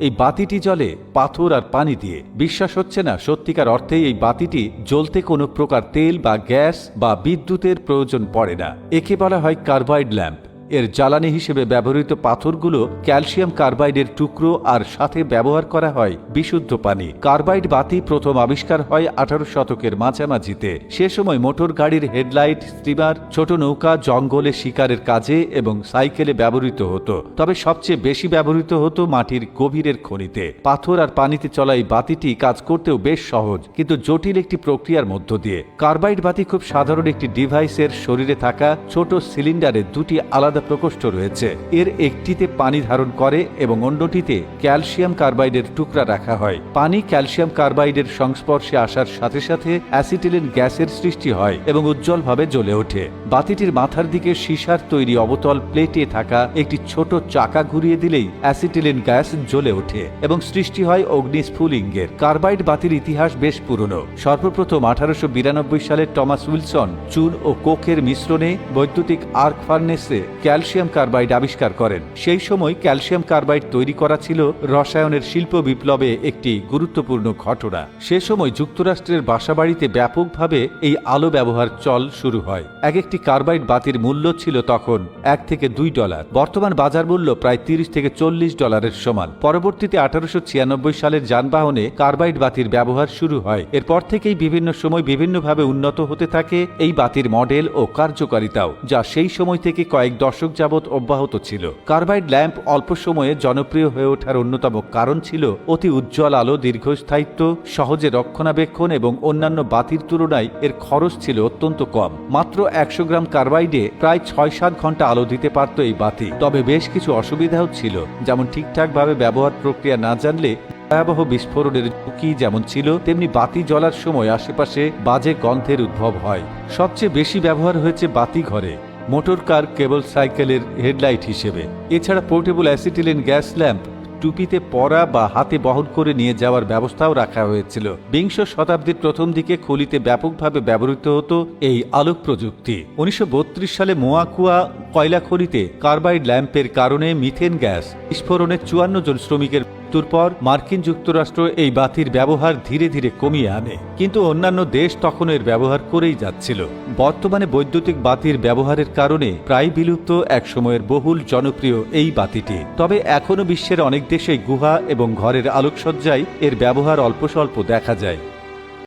এই বাতিটি জলে পাথর আর পানি দিয়ে। বিশ্বাস হচ্ছে না, সত্যিকার অর্থে এই বাতিটি জ্বলতে কোনো প্রকার তেল বা গ্যাস বা বিদ্যুতের প্রয়োজন পড়ে না। একে বলা হয় কার্বাইড ল্যাম্প। এর জ্বালানি হিসেবে ব্যবহৃত পাথরগুলো ক্যালসিয়াম কার্বাইডের টুকরো আর সাথে ব্যবহার করা হয় বিশুদ্ধ পানি। কার্বাইড বাতি প্রথম আবিষ্কার হয় আঠারো শতকের মাঝামাঝিতে। সে সময় মোটর গাড়ির হেডলাইট, স্টিমার, ছোট নৌকা, জঙ্গলে শিকারের কাজে এবং সাইকেলে ব্যবহৃত হতো। তবে সবচেয়ে বেশি ব্যবহৃত হতো মাটির গভীরের খনিতে। পাথর আর পানিতে চলা এই বাতিটি কাজ করতেও বেশ সহজ, কিন্তু জটিল একটি প্রক্রিয়ার মধ্য দিয়ে। কার্বাইড বাতি খুব সাধারণ একটি ডিভাইসের শরীরে থাকা ছোট সিলিন্ডারে দুটি আলাদা প্রকোষ্ঠ রয়েছে। এর একটিতে পানি ধারণ করে এবং অন্যটিতে ক্যালসিয়াম কার্বাইডের টুকরা রাখা হয়। পানি ক্যালসিয়াম কার্বাইডের সংস্পর্শে আসার সাথে সাথে অ্যাসিটিলিন গ্যাসের সৃষ্টি হয় এবং উজ্জ্বলভাবে জ্বলে ওঠে। বাতিটির মাথার দিকে সীসার তৈরি অবতল প্লেটে থাকা একটি ছোট চাকা ঘুরিয়ে দিলেই অ্যাসিটিলিন গ্যাস জ্বলে ওঠে এবং সৃষ্টি হয় অগ্নিস্ফুলিঙ্গের। কার্বাইড বাতির ইতিহাস বেশ পুরনো। সর্বপ্রথম আঠারোশো বিরানব্বই সালে টমাস উইলসন চুন ও কোকের মিশ্রণে বৈদ্যুতিক আর্ক ফার্নেসে ক্যালসিয়াম কার্বাইড আবিষ্কার করেন। সেই সময় ক্যালসিয়াম কার্বাইড তৈরি করা ছিল রসায়নের শিল্প বিপ্লবে একটি গুরুত্বপূর্ণ ঘটনা। সে সময় যুক্তরাষ্ট্রের বাসাবাড়িতে ব্যাপকভাবে এই আলো ব্যবহার চল শুরু হয়। এক একটি কার্বাইড বাতির মূল্য ছিল তখন এক থেকে দুই ডলার। বর্তমান বাজার মূল্য প্রায় তিরিশ থেকে চল্লিশ ডলারের সমান। পরবর্তীতে আঠারোশো ছিয়ানব্বই সালের যানবাহনে কার্বাইড বাতির ব্যবহার শুরু হয়। এরপর থেকেই বিভিন্ন সময় বিভিন্নভাবে উন্নত হতে থাকে এই বাতির মডেল ও কার্যকারিতাও, যা সেই সময় থেকে কয়েক দশক যাবৎ অব্যাহত ছিল। কার্বাইড ল্যাম্প অল্প সময়ে জনপ্রিয় হয়ে ওঠার অন্যতম কারণ ছিল অতি উজ্জ্বল আলো, দীর্ঘস্থায়িত্ব, সহজে রক্ষণাবেক্ষণ এবং অন্যান্য বাতির তুলনায় এর খরচ ছিল অত্যন্ত কম। মাত্র একশো গ্রাম কার্বাইডে প্রায় ছয় সাত ঘণ্টা আলো দিতে পারত এই বাতি। তবে বেশ কিছু অসুবিধাও ছিল, যেমন ঠিকঠাকভাবে ব্যবহার প্রক্রিয়া না জানলে ভয়াবহ বিস্ফোরণের ঝুঁকি যেমন ছিল, তেমনি বাতি জ্বলার সময় আশেপাশে বাজে গন্ধের উদ্ভব হয়। সবচেয়ে বেশি ব্যবহার হয়েছে বাতি ঘরে। মোটর কার কেবল সাইকেলের হেডলাইট হিসেবে। এছাড়া পোর্টেবল অ্যাসিটিলিন গ্যাস ল্যাম্প টুপিতে পরা বা হাতে বহন করে নিয়ে যাওয়ার ব্যবস্থাও রাখা হয়েছিল। বিংশ শতাব্দীর প্রথম দিকে খলিতে ব্যাপকভাবে ব্যবহৃত হতো এই আলোক প্রযুক্তি। উনিশশো বত্রিশ সালে মোয়াকুয়া কয়লা খনিতে কার্বাইড ল্যাম্পের কারণে মিথেন গ্যাস বিস্ফোরণে চুয়ান্ন জন শ্রমিকের মৃত্যুর পর মার্কিন যুক্তরাষ্ট্র এই বাতির ব্যবহার ধীরে ধীরে কমিয়ে আনে। কিন্তু অন্যান্য দেশ তখন এর ব্যবহার করেই যাচ্ছিল। বর্তমানে বৈদ্যুতিক বাতির ব্যবহারের কারণে প্রায় বিলুপ্ত এক সময়ের বহুল জনপ্রিয় এই বাতিটি। তবে এখনও বিশ্বের অনেক দেশেই গুহা এবং ঘরের আলোকসজ্জায় এর ব্যবহার অল্প স্বল্প দেখা যায়।